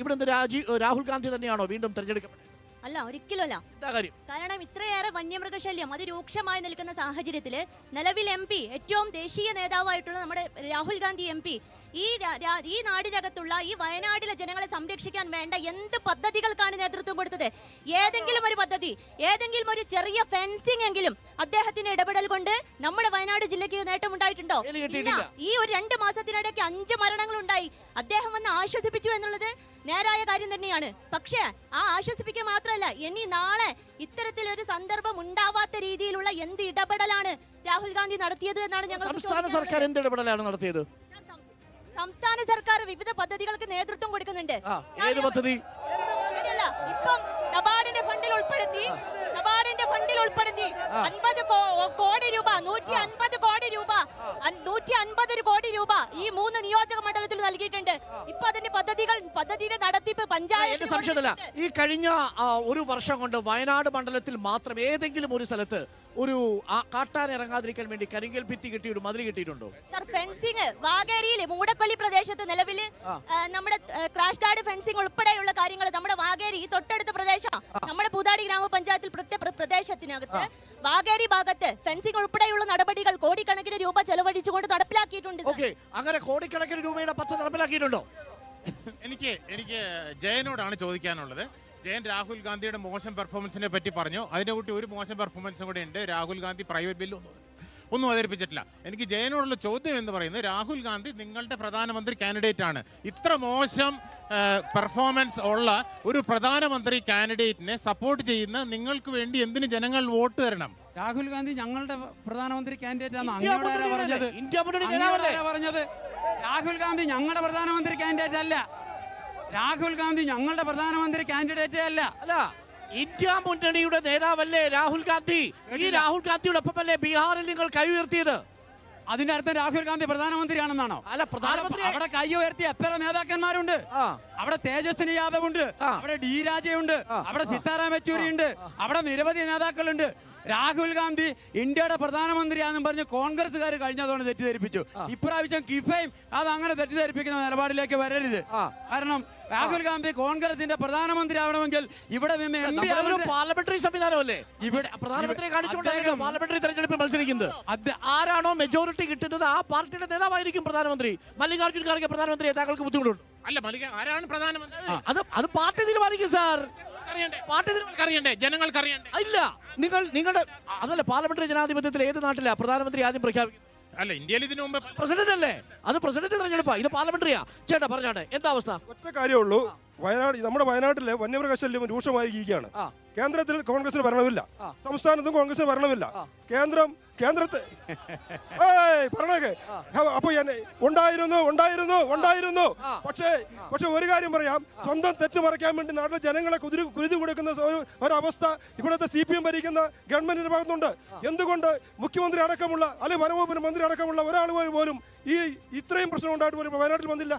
ഇവിടെ നിന്ന് രാജി രാഹുൽ ഗാന്ധി തന്നെയാണോ വീണ്ടും തെരഞ്ഞെടുക്കപ്പെട്ടത്? അല്ല ഒരിക്കലുമല്ല. കാരണം ഇത്രയേറെ വന്യമൃഗശല്യം അതിരൂക്ഷമായി നിൽക്കുന്ന സാഹചര്യത്തിൽ നിലവിൽ എം പി ഏറ്റവും ദേശീയ നേതാവായിട്ടുള്ള നമ്മുടെ രാഹുൽ ഗാന്ധി എം പി ഈ ഈ നാടിനകത്തുള്ള ഈ വയനാട്ടിലെ ജനങ്ങളെ സംരക്ഷിക്കാൻ വേണ്ട എന്ത് പദ്ധതികൾക്കാണ് നേതൃത്വം കൊടുത്തത്? ഏതെങ്കിലും ഒരു പദ്ധതി ഏതെങ്കിലും ഒരു ചെറിയ ഫെൻസിംഗ് എങ്കിലും അദ്ദേഹത്തിന്റെ ഇടപെടൽ കൊണ്ട് നമ്മുടെ വയനാട് ജില്ലയ്ക്ക് നേട്ടമുണ്ടായിട്ടുണ്ടോ? ഉണ്ടായിട്ടുണ്ടോ ഇല്ല. ഈ ഒരു രണ്ട് മാസത്തിനിടയ്ക്ക് അഞ്ച് മരണങ്ങൾ ഉണ്ടായി അദ്ദേഹം വന്ന് ആശ്വസിപ്പിച്ചു എന്നുള്ളത് നേരായ കാര്യം തന്നെയാണ്. പക്ഷേ ആ ആശ്വസിപ്പിക്കുക മാത്രമല്ല ഇനി നാളെ ഇത്തരത്തിലൊരു സന്ദർഭം ഉണ്ടാവാത്ത രീതിയിലുള്ള എന്ത് ഇടപെടലാണ് രാഹുൽ ഗാന്ധി നടത്തിയത് എന്നാണ് ഞങ്ങൾ സംസ്ഥാന സർക്കാർ എന്ത് ഇടപെടലാണ് നടത്തിയത്? സംസ്ഥാന സർക്കാർ വിവിധ പദ്ധതികൾക്ക് നേതൃത്വം കൊടുക്കുന്നുണ്ട്. ഏത് പദ്ധതി? ഇപ്പം നബാർഡിന്റെ ഫണ്ടിൽ ഉൾപ്പെടുത്തി നബാർഡിന്റെ ഫണ്ടിൽ ഉൾപ്പെടുത്തി അൻപത് കോടി രൂപ നൂറ്റി അൻപത് നൂറ്റി അൻപത് കോടി രൂപ ഈ മൂന്ന് നിയോജക മണ്ഡലത്തിൽ നൽകിയിട്ടുണ്ട്. ഇപ്പൊ അതിന്റെ പദ്ധതികൾ പദ്ധതിയുടെ നടത്തിപ്പ് പഞ്ചായത്ത് സംശയമല്ല ഈ കഴിഞ്ഞ ഒരു വർഷം കൊണ്ട് വയനാട് മണ്ഡലത്തിൽ മാത്രം ഏതെങ്കിലും ഒരു സ്ഥലത്ത് ഒരു കാട്ടാൻ ഇറങ്ങാതിരിക്കാൻ വേണ്ടി കരിങ്കൽ ഭിത്തി കെട്ടിയിട്ട് മതിൽ കിട്ടിയിട്ടുണ്ടോ? സർ ഫെൻസിങ് വാഗേരിയിൽ മൂടപ്പള്ളി പ്രദേശത്ത് നിലവിൽ. നമ്മുടെ ക്രാഷ് ഗാർഡ് ഫെൻസിങ് ഉൾപ്പെടെയുള്ള കാര്യങ്ങൾ നമ്മുടെ വാഗേരി ഈ തൊട്ടടുത്ത പ്രദേശം നമ്മുടെ പൂതാടി ഗ്രാമപഞ്ചായത്തിൽ പ്രത്യേക പ്രദേശത്തിനകത്ത് വാഗേരി ഭാഗത്ത് ഫെൻസിംഗ് ഉൾപ്പെടെയുള്ള നടപടികൾ കോടിക്കണക്കിന് രൂപ ചെലവഴിച്ചുകൊണ്ട് നടപ്പിലാക്കിയിട്ടുണ്ട് സർ. ഓക്കെ അങ്ങനെ കോടിക്കണക്കിന് രൂപയുടെ പദ്ധതി നടപ്പിലാക്കിയിട്ടുണ്ടോ? എനിക്ക് എനിക്ക് ജയനോടാണ് ചോദിക്കാനുള്ളത്. ജയൻ രാഹുൽ ഗാന്ധിയുടെ മോശം പെർഫോമൻസിനെ പറ്റി പറഞ്ഞു. അതിന്റെ കൂട്ടി ഒരു മോശം പെർഫോമൻസും കൂടെ ഉണ്ട്. രാഹുൽ ഗാന്ധി പ്രൈവറ്റ് ബില്ല് ഒന്നും അവതരിപ്പിച്ചിട്ടില്ല. എനിക്ക് ജയനോടുള്ള ചോദ്യം എന്ന് പറയുന്നത് രാഹുൽ ഗാന്ധി നിങ്ങളുടെ പ്രധാനമന്ത്രി കാൻഡിഡേറ്റ് ആണ്. ഇത്ര മോശം പെർഫോമൻസ് ഉള്ള ഒരു പ്രധാനമന്ത്രി കാൻഡിഡേറ്റിനെ സപ്പോർട്ട് ചെയ്യുന്ന നിങ്ങൾക്ക് വേണ്ടി എന്തിന് ജനങ്ങൾ വോട്ട് തരണം? രാഹുൽ ഗാന്ധി ഞങ്ങളുടെ പ്രധാനമന്ത്രി കാൻഡിഡേറ്റ് ആണ് പറഞ്ഞത്? രാഹുൽ ഗാന്ധി ഞങ്ങളുടെ പ്രധാനമന്ത്രി കാൻഡിഡേറ്റ് അല്ല. രാഹുൽ ഗാന്ധി ഞങ്ങളുടെ പ്രധാനമന്ത്രി കാൻഡിഡേറ്റ് അല്ല. അല്ല. ഇന്ത്യ മുന്നണിയുടെ നേതാവല്ലേ രാഹുൽ ഗാന്ധി? ഈ രാഹുൽ ഗാന്ധിയുടെ ഒപ്പമല്ലേ ബീഹാറിൽ നിങ്ങൾ കൈ ഉയർത്തിയത്? അതിന്റെ അർത്ഥം രാഹുൽ ഗാന്ധി പ്രധാനമന്ത്രിയാണെന്നാണോ? അല്ല പ്രധാനമന്ത്രി അവിടെ കൈ ഉയർത്തിയ എത്ര നേതാക്കന്മാരുണ്ട്? അവിടെ തേജസ്വിനി യാദവ് ഉണ്ട് അവിടെ ഡി രാജയുണ്ട്. അവിടെ സീതാറാം യെച്ചൂരി ഉണ്ട് അവിടെ നിരവധി നേതാക്കളുണ്ട്. രാഹുൽ ഗാന്ധി ഇന്ത്യയുടെ പ്രധാനമന്ത്രിയാണെന്നും പറഞ്ഞ് കോൺഗ്രസ്സുകാർ കഴിഞ്ഞ തവണ തെറ്റിദ്ധരിപ്പിച്ചു ഇപ്രാവശ്യം കിഫയും അത് അങ്ങനെ തെറ്റിദ്ധരിപ്പിക്കുന്ന നിലപാടിലേക്ക് വരരുത്. കാരണം രാഹുൽ ഗാന്ധി കോൺഗ്രസിന്റെ പ്രധാനമന്ത്രി ആവണമെങ്കിൽ ഇവിടെ നിന്ന് പാർലമെന്ററി സംവിധാനമല്ലേ? ഇവിടെ- കാണിച്ചുകൊണ്ടാണ് പാർലമെന്ററി തെരഞ്ഞെടുപ്പിൽ മത്സരിക്കുന്നത്? അത് ആരാണോ മെജോറിറ്റി കിട്ടുന്നത് ആ പാർട്ടിയുടെ നേതാവായിരിക്കും പ്രധാനമന്ത്രി. മല്ലികാർജുൻ ഖാർഗെ പ്രധാനമന്ത്രി നേതാക്കൾക്ക് ബുദ്ധിമുട്ടുണ്ട്. അല്ല മല്ലിക ആരാണ് പ്രധാനമന്ത്രി? അത് അത് പാർട്ടി തീരുമാനിക്കും സാർ. അറിയണ്ടേ ജനങ്ങൾക്ക് അറിയണ്ടേ ഇല്ല. നിങ്ങൾ നിങ്ങളുടെ അതല്ല പാർലമെന്ററി ജനാധിപത്യത്തിൽ ഏത് നാട്ടിലാ? പ്രധാനമന്ത്രി ആദ്യം പ്രഖ്യാപിക്കും. അല്ല ഇന്ത്യയിൽ ഇതിനു മുമ്പ് പ്രസിഡന്റ് അല്ലേ അത് പ്രസിഡന്റ് തെരഞ്ഞെടുപ്പാ. ഇത് പാർലമെന്ററിയാ. ചേട്ടാ പറഞ്ഞാട്ടെ. എന്താ അവസ്ഥ? ഒറ്റ കാര്യമുള്ളൂ വയനാട് നമ്മുടെ വയനാട്ടിലെ വന്യമൃഗശല്യം രൂക്ഷമായിരിക്കുകയാണ്. കേന്ദ്രത്തിൽ കോൺഗ്രസിന് ഭരണമില്ല. സംസ്ഥാനത്തും കോൺഗ്രസിന് ഭരണമില്ല. കേന്ദ്രം കേന്ദ്രത്തെ. പറഞ്ഞേക്ക്. അപ്പൊ ഉണ്ടായിരുന്നു ഉണ്ടായിരുന്നു ഉണ്ടായിരുന്നു. പക്ഷേ പക്ഷെ ഒരു കാര്യം പറയാം. സ്വന്തം തെറ്റ് മറയ്ക്കാൻ വേണ്ടി നാട്ടിലെ ജനങ്ങളെ കുതിരി കുരുതി കൊടുക്കുന്ന ഒരു ഒരവസ്ഥ ഇവിടുത്തെ സി പി എം ഭരിക്കുന്ന ഗവൺമെന്റിന്റെ ഭാഗത്തുണ്ട്. എന്തുകൊണ്ട് മുഖ്യമന്ത്രി അടക്കമുള്ള അല്ലെങ്കിൽ വനവകുപ്പിന്റെ മന്ത്രി അടക്കമുള്ള ഒരാൾ പോലും ഈ ഇത്രയും പ്രശ്നം ഉണ്ടായിട്ട് പോലും വയനാട്ടിൽ വന്നില്ല?